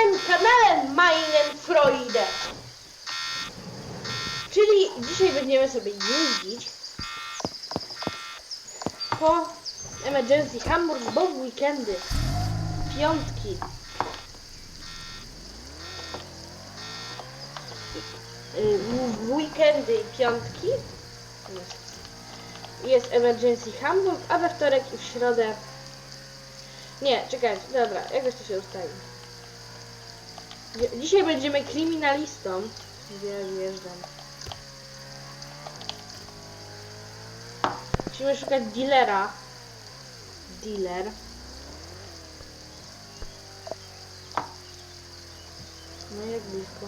in meinem kanale Meinen Freude. Czyli dzisiaj będziemy sobie jeździć po Emergency Hamburg, bo w weekendy, piątki. W w weekendy i piątki jest Emergency Hamburg, a we wtorek i w środę nie, czekajcie, dobra, jakoś to się ustali. Dzi- Dzisiaj będziemy kryminalistą. Wjeżdżam. Musimy szukać dealera. Dealer. No jak blisko.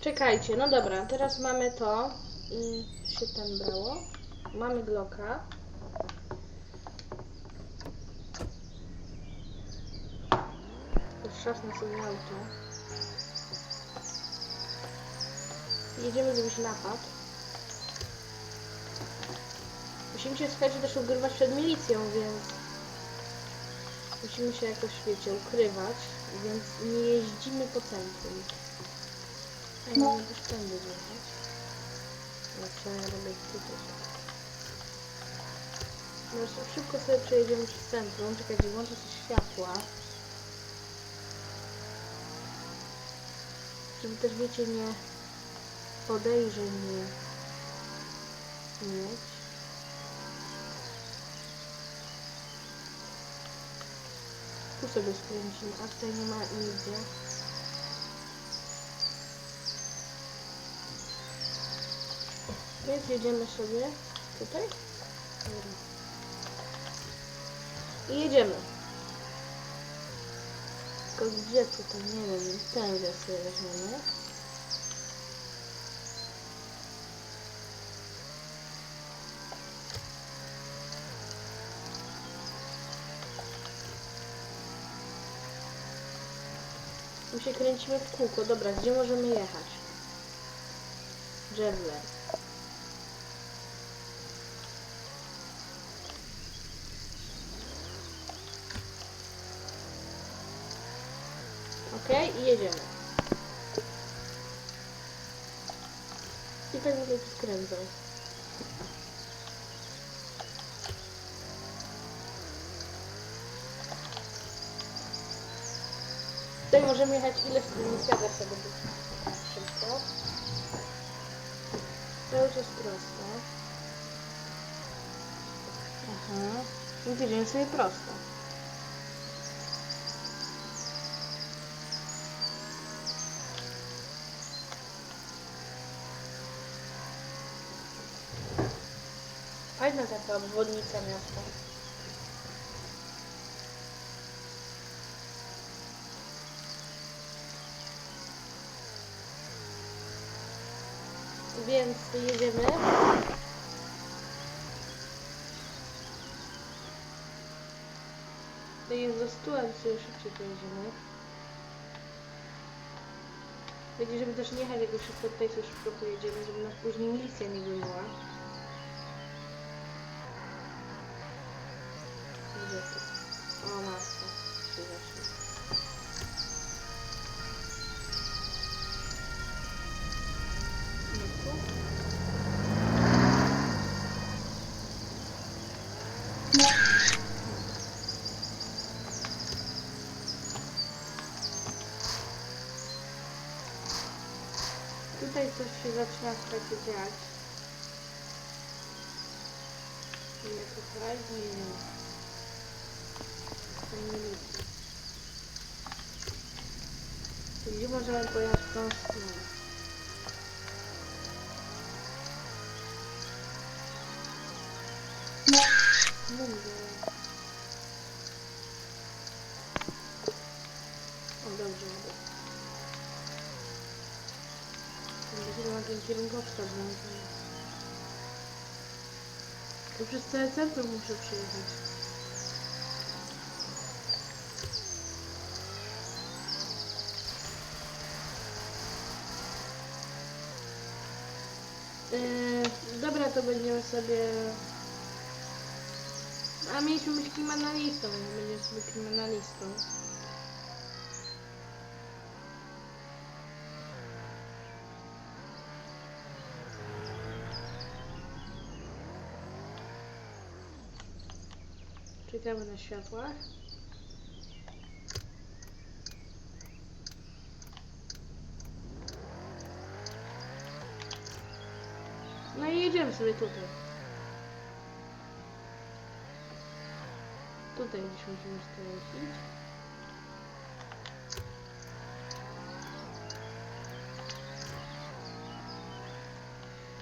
Czekajcie, no dobra, teraz mamy to. I się ten brało. Mamy Glocka. Trzasnę sobie auto. Jedziemy zrobić napad. Musimy się słuchajcie też ukrywać przed milicją, więc musimy się jakoś, wiecie, ukrywać, więc nie jeździmy po centrum. Ja mogę też tędy jechać. Znaczy, ja robię tutaj. Zresztą szybko sobie przejedziemy przez centrum. Czekajcie, włączę sobie światła. Żeby też, wiecie, nie podejrzeń nie mieć. Tu sobie skręcimy, a tutaj nie ma nigdzie. Więc jedziemy sobie tutaj. I jedziemy. Tylko gdzie tutaj? Nie wiem, gdzie sobie weźmiemy. My się kręcimy w kółko. Dobra, gdzie możemy jechać? Dżemler. Okej, i jedziemy. I tak będę skręcał. Tutaj możemy jechać ile chcemy, zgadza sobie być szybko. Już jest prosto. Aha. I jedziemy sobie prosto. Fajna taka obwodnica miasta. Więc jedziemy. To jest za stułem, sobie szybciej pojedziemy. Będzie, żeby też nie jechać jakoś szybko tutaj, co szybko pojedziemy, żeby nas później milicja nie goniła. Tutaj coś się zaczyna słuchajcie dziać. Ile tutaj? Nie wiem. To nie widzę. Gdzie możemy pojechać w tą stronę? Mówię. O, dobrze, dobrze. Będzie na ten kierunkowskaz włączony. To przez całe centrum muszę przyjechać. Yy, dobra, to będziemy sobie... A mieliśmy być kryminalistą, więc będziemy sobie kryminalistą. Czekamy na światłach. No i jedziemy sobie tutaj. Tutaj gdzieś musimy skręcić.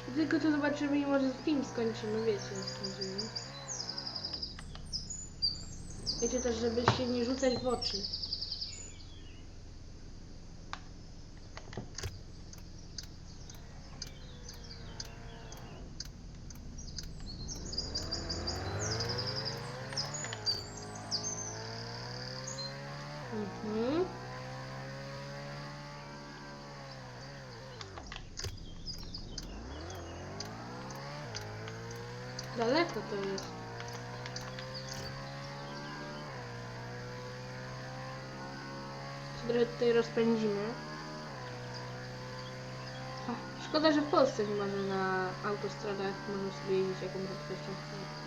I Tylko to zobaczymy i może film skończymy, wiecie, skończymy. Wiecie też, żeby się nie rzucać w oczy. Mhm. Daleko to jest. się tutaj rozpędzimy. Szkoda, że w Polsce nie można na autostradach można sobie jeździć jaką prędkością chce.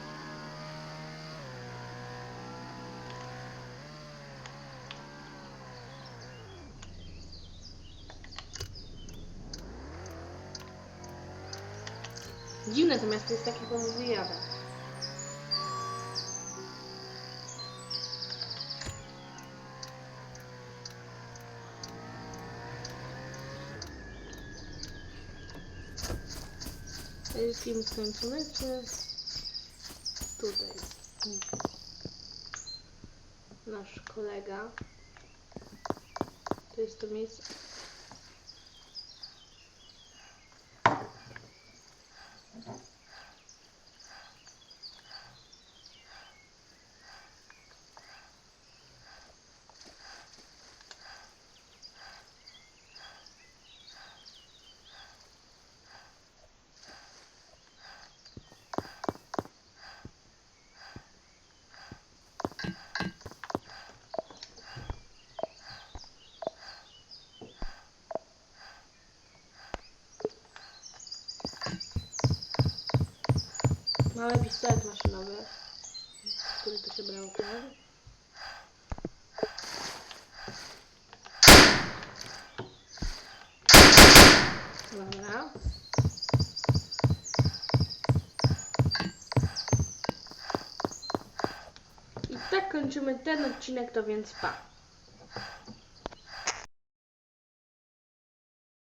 Dziwne to miasto jest takie. To jest film skończony, czy tutaj? Nasz kolega. To jest to miejsce. Pistolet maszynowy, który to się brał ten. Dobra. I tak kończymy ten odcinek, to więc pa.